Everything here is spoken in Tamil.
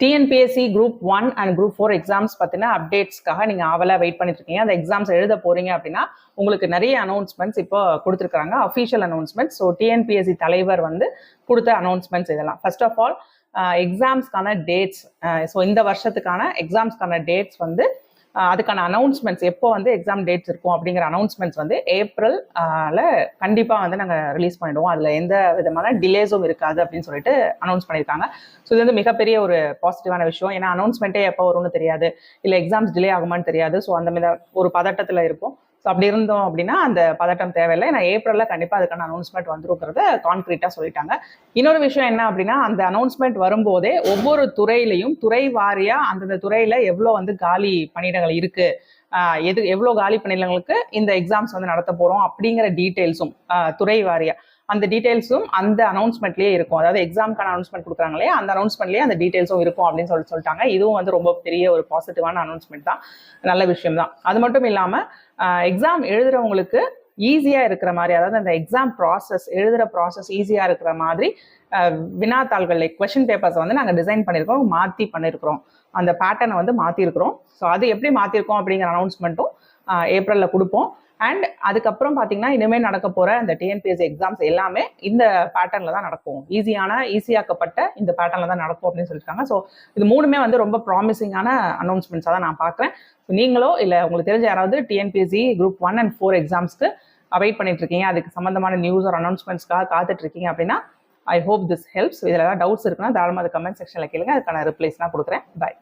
TNPSC group one and group four exams பற்றின அப்டேட்ஸ்க்காக நீங்கள் ஆவலாக வெயிட் பண்ணிட்டு இருக்கீங்க. அந்த எக்ஸாம்ஸ் எழுத போறீங்க அப்படின்னா உங்களுக்கு நிறைய அனௌன்ஸ்மெண்ட்ஸ் இப்போ கொடுத்துருக்காங்க அஃபிஷியல் அனௌன்ஸ்மெண்ட்ஸ் ஸோ டிஎன்பிஎஸ்சி தலைவர் வந்து கொடுத்த அனௌன்ஸ்மெண்ட்ஸ் இதெல்லாம். ஃபர்ஸ்ட் ஆஃப் ஆல் எக்ஸாம்ஸ்க்கான டேட்ஸ் ஸோ இந்த வருஷத்துக்கான எக்ஸாம்ஸ்க்கான டேட்ஸ் வந்து அதுக்கான அனௌன்ஸ்மெண்ட்ஸ் எப்போ வந்து எக்ஸாம் டேட்ஸ் இருக்கும் அப்படிங்கிற அனௌன்ஸ்மெண்ட்ஸ் வந்து ஏப்ரல் கண்டிப்பாக வந்து நாங்கள் ரிலீஸ் பண்ணிடுவோம். அதில் எந்த விதமான டிலேஸும் இருக்காது அப்படின்னு சொல்லிட்டு அனௌன்ஸ் பண்ணியிருக்காங்க. ஸோ இது வந்து மிகப்பெரிய ஒரு பாசிட்டிவான விஷயம். ஏன்னா அனௌன்ஸ்மெண்ட்டே எப்போ வரும்னு தெரியாது. இல்லை எக்ஸாம்ஸ் டிலே ஆகுமான்னு தெரியாது. ஸோ அந்த மாதிரி ஒரு பதட்டத்தில் இருப்போம். ஸோ அப்படி இருந்தோம் அப்படின்னா அந்த பதட்டம் தேவையில்லை. ஏன்னா ஏப்ரலில் கண்டிப்பாக அதுக்கான அனௌன்ஸ்மெண்ட் வந்துருக்கிறத கான்க்ரீட்டாக சொல்லிட்டாங்க. இன்னொரு விஷயம் என்ன அப்படின்னா அந்த அனௌன்ஸ்மெண்ட் வரும்போதே ஒவ்வொரு துறையிலையும் துறை வாரியாக அந்தந்த துறையில் எவ்வளோ வந்து காலி பணியிடங்கள் இருக்கு எது எவ்வளோ காலி பணியிடங்களுக்கு இந்த எக்ஸாம்ஸ் வந்து நடத்த போகிறோம் அப்படிங்கிற டீட்டெயில்ஸும் துறை வாரியாக அந்த டீட்டெயில்ஸும் அந்த அனௌன்ஸ்மெண்ட்லேயே இருக்கும். அதாவது எக்ஸாம்க்கான அனௌன்ஸ்மெண்ட் கொடுக்குறாங்களே அந்த அனௌன்ஸ்மெண்ட்லேயே அந்த டீட்டெயில்ஸும் இருக்கும் அப்படின்னு சொல்லி சொல்லிட்டாங்க. இதுவும் வந்து ரொம்ப பெரிய ஒரு பாசிட்டிவான அனௌன்ஸ்மெண்ட் தான். நல்ல விஷயம் தான். அது மட்டும் இல்லாமல் எக்ஸாம் எழுதுறவங்களுக்கு ஈஸியாக இருக்கிற மாதிரி அதாவது அந்த எக்ஸாம் ப்ராசஸ் எழுதுகிற ப்ராசஸ் ஈஸியாக இருக்கிற மாதிரி வினாத்தாள்கள் லைக் கொஷின் பேப்பர்ஸ் வந்து நாங்கள் டிசைன் பண்ணியிருக்கோம் மாற்றி பண்ணியிருக்கிறோம். அந்த பேட்டர்னை வந்து மாற்றிருக்கிறோம் ஸோ அது எப்படி மாற்றிருக்கோம் அப்படிங்கிற அனௌன்ஸ்மெண்ட்டும் ஏப்ரலில் கொடுப்போம். அண்ட் அதுக்கப்புறம் பார்த்தீங்கன்னா இனிமேல் நடக்க போகிற இந்த டிஎன்பிஎஸ்சி எக்ஸாம்ஸ் எல்லாமே இந்த பேட்டர்னில் தான் நடக்கும். ஈஸியான ஈஸியாக்கப்பட்ட இந்த பேட்டர்னில் தான் நடக்கும் அப்படின்னு சொல்லியிருக்காங்க ஸோ இது மூணுமே வந்து ரொம்ப ப்ராமிசிங்கான அனௌன்ஸ்மெண்ட்ஸாக தான் நான் பார்க்குறேன் ஸோ நீங்களோ இல்லை உங்களுக்கு தெரிஞ்ச யாராவது TNPSC group one and four எக்ஸாம்ஸ்க்கு wait பண்ணிட்டு இருக்கீங்க. அதுக்கு சம்மந்தமான நியூஸ் ஒரு அனௌன்ஸ்மெண்ட்ஸ்க்காக காத்துட்டு இருக்கீங்க அப்படின்னா ஐ ஹோப் திஸ் ஹெல்ப்ஸ் இதில் ஏதாவது டவுட்ஸ் இருக்குன்னா தாராளமாக அது கமெண்ட் செக்ஷனில் கேளுங்க. அதுக்கான ரிப்ளைஸ்லாம் கொடுக்குறேன். பை